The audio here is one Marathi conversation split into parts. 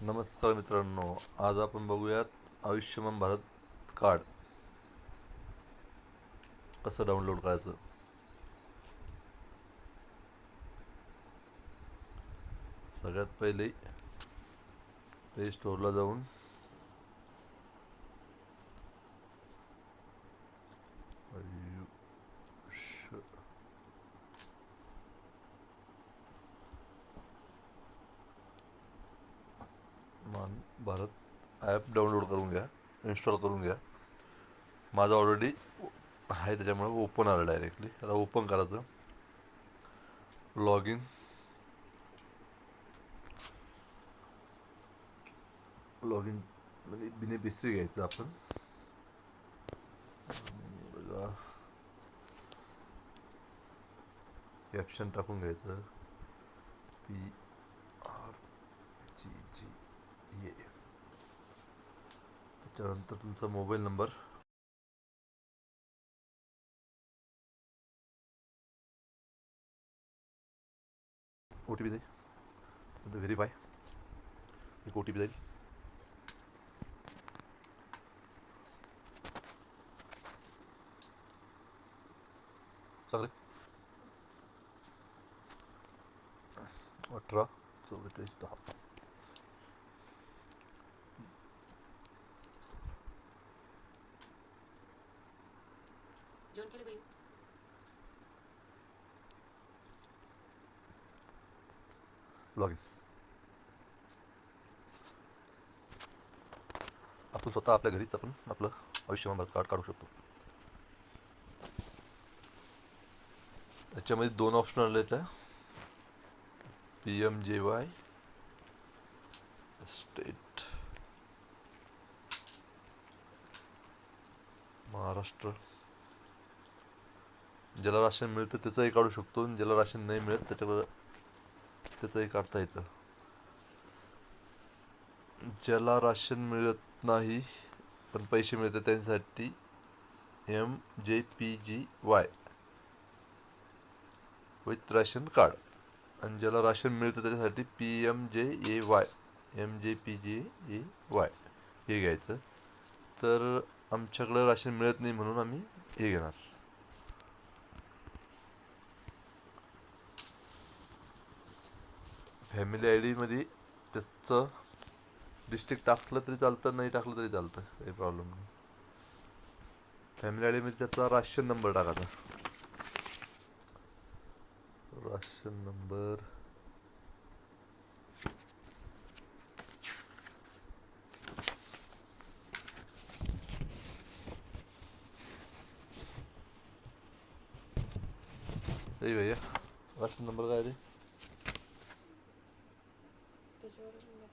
नमस्कार मित्रांनो आज आपण बघूयात आयुष्यमान भारत कार्ड. कसं डाउनलोड करायचं? सगळ्यात पहिले प्ले स्टोअरला जाऊन भारत. ॲप डाउनलोड करून घ्या इन्स्टॉल करून घ्या. माझा ऑलरेडी आहे त्याच्यामुळे ओपन आलं डायरेक्टली त्याला ओपन करायचं. लॉग इन लॉग इन म्हणजे बेनिफिशरी घ्यायचं आपण. आणि बघा. कॅप्शन टाकून घ्यायचं. पी आर जी जी ए त्याच्यानंतर तुमचा mobile number. O T P जाईल. नंतर व्हेरीफाय एक ओ टी पी जाईल. चांगले अठरा चौवेचाळीस दहा. जेवण केले बाई आपण स्वतः आपल्या घरीच आपण आपलं आयुष्यमान भारत कार्ड काढू शकतो. त्याच्यामध्ये दोन ऑप्शन आले आहेत. P M J Y state Maharashtra. ज्याला राशन मिळतं त्याचंही काढू शकतो आणि ज्याला राशन नाही मिळत त्याच्याकडं त्याचंही काढता येतं. ज्याला राशन मिळत नाही पण पैसे मिळतात त्यांच्यासाठी M J P G Y. With ration card. आणि ज्याला राशन मिळतं त्याच्यासाठी P M J A Y. M J P J A Y. हे घ्यायचं. तर आमच्याकडं राशन मिळत नाही म्हणून आम्ही हे घेणार. फॅमिली आय डीमध्ये त्याचं डिस्ट्रिक्ट टाकलं तरी चालतं नाही टाकलं तरी चालतं. काही प्रॉब्लेम नाही. फॅमिली आय डीमध्ये त्याचा राशन नंबर टाकायचा राशन नंबर भैया राशन नंबर काय रे? त्याच्यावर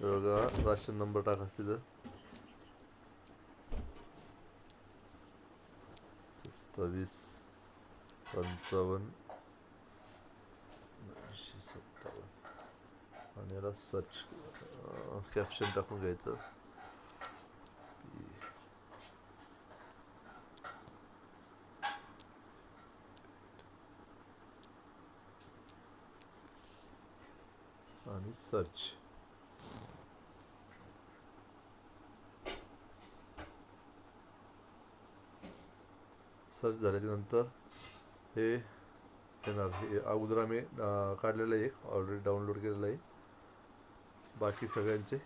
बघा राशन नंबर टाकायचा तिथं. सत्तावीस पंचावन्न सत्तावन्न. आणि याला सर्च कॅप्शन टाकून घ्यायचं आणि सर्च सर्च झाल्याच्यानंतर हे येणार. हे अगोदर आम्ही काढलेलं आहे एक ऑलरेडी डाउनलोड केलेलं आहे. बाकी सगळ्यांचे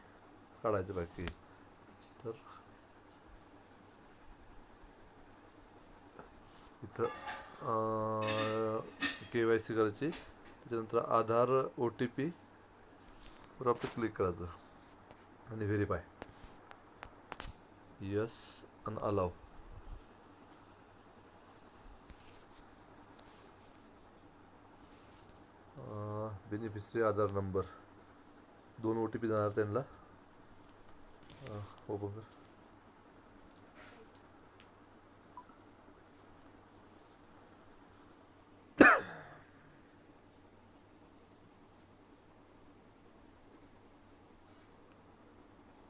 काढायचे बाकी तर इथं के वाय सी करायची. त्याच्यानंतर आधार ओ टी पी वर आपलं क्लिक करायचं. आणि व्हेरीफाय यस आणि अलाव बेनिफिशरी आधार नंबर दोन ओ टी पी जाणार त्यांना. ओपन कर हो,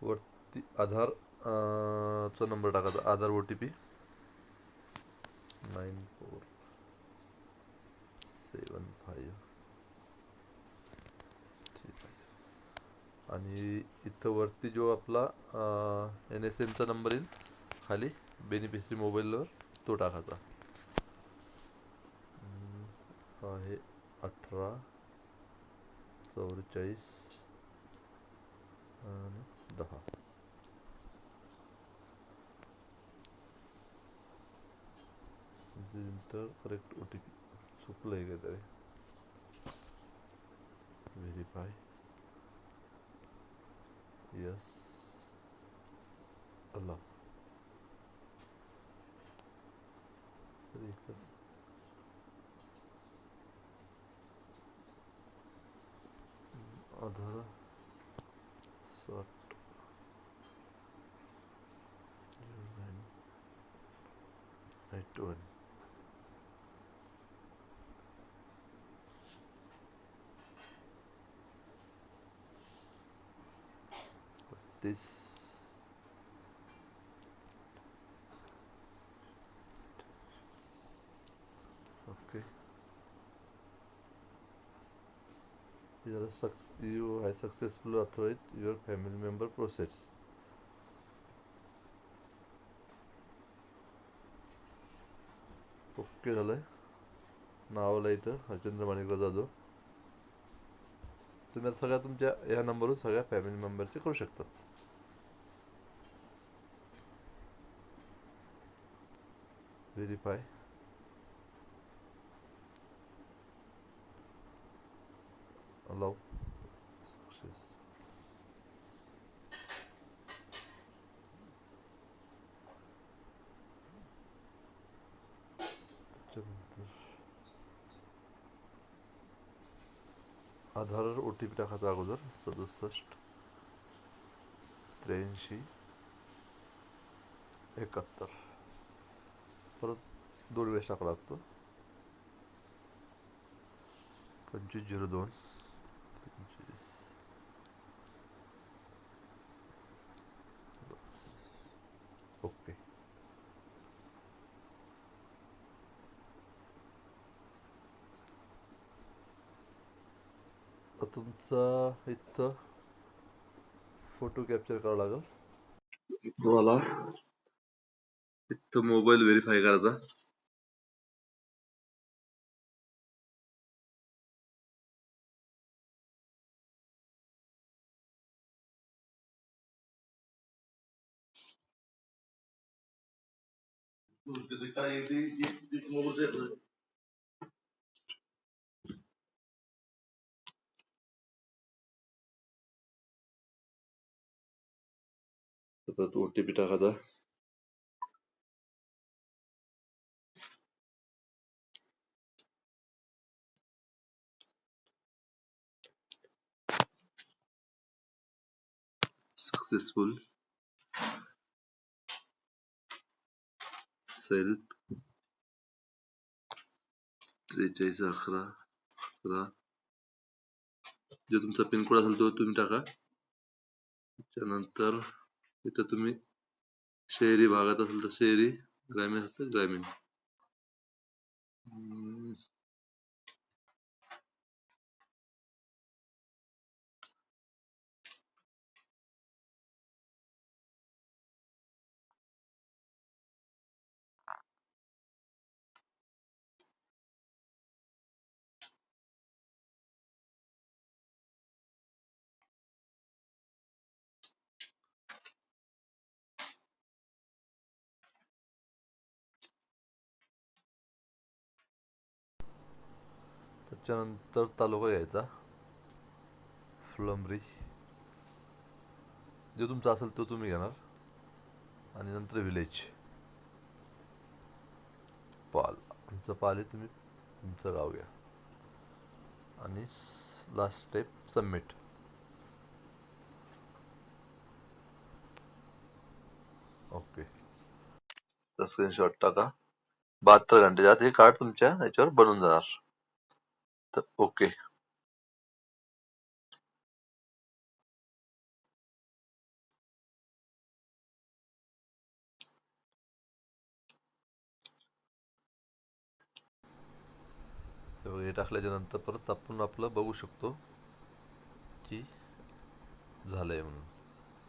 वरती आधार चा नंबर टाकायचा Aadhaar O T P nine four seven five ठीक आहे आणि इथं वरती जो आपला एन एस एमचा नंबर येईल खाली बेनिफिशरी मोबाईलवर तो टाकायचा आहे अठरा चौवेचाळीस आणि दहा नंतर करेक्ट ओ टी पी चुकलं आहे काहीतरी व्हेरीफाय यस अलाव एकच आधार साठ return. this okay. You are you have successfully authorized your family member process. Okay झालंय? नावाला इथं हरचंद्र माणिकराव जाधव. तुम्ही सगळ्या तुमच्या ह्या नंबरवर सगळ्या फॅमिली मेंबरचे करू शकतात व्हेरीफाय अलाव success त्याच्यानंतर आधारवर ओ टी पी टाकायचा अगोदर सदुसष्ट त्र्याऐंशी एकाहत्तर. परत दोन वेळेस टाकावा लागतो. पंचवीस झिरो दोन पंचवीस ओके आता तुमचा इथं फोटो कॅप्चर करावा लागेल. तुम्हाला इथं मोबाईल व्हेरीफाय करायचा. परत ओ टी पी टाकायचा सक्सेसफुल सेल्फ त्रेचाळीस अकरा अकरा जो तुमचा पिनकोड असेल तो तुम्ही टाका. त्यानंतर इथं तुम्ही शहरी भागात असेल तर शहरी ग्रामीण असेल तर ग्रामीण नंतर तालुका यायचा फ्लमरी जो तुमचा असेल तो तुम्ही घेणार. आणि नंतर विलेज पाल. आमचं पाल आहे तुम्ही तुमचं गाव घ्या. आणि लास्ट स्टेप सबमिट ओके तर स्क्रीनशॉट टाका. बहात्तर घंटे जात हे कार्ड तुमच्या याच्यावर बनून जाणार. ओके हे टाकल्याच्या नंतर परत आपण आपलं बघू शकतो की झालंय म्हणून.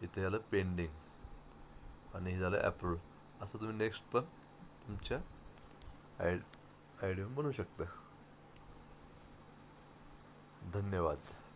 इथे झालं पेंडिंग आणि हे झालं ॲप्रूव्ह असं तुम्ही नेक्स्ट पण तुमच्या आय आयडिओ बनवू शकता. धन्यवाद.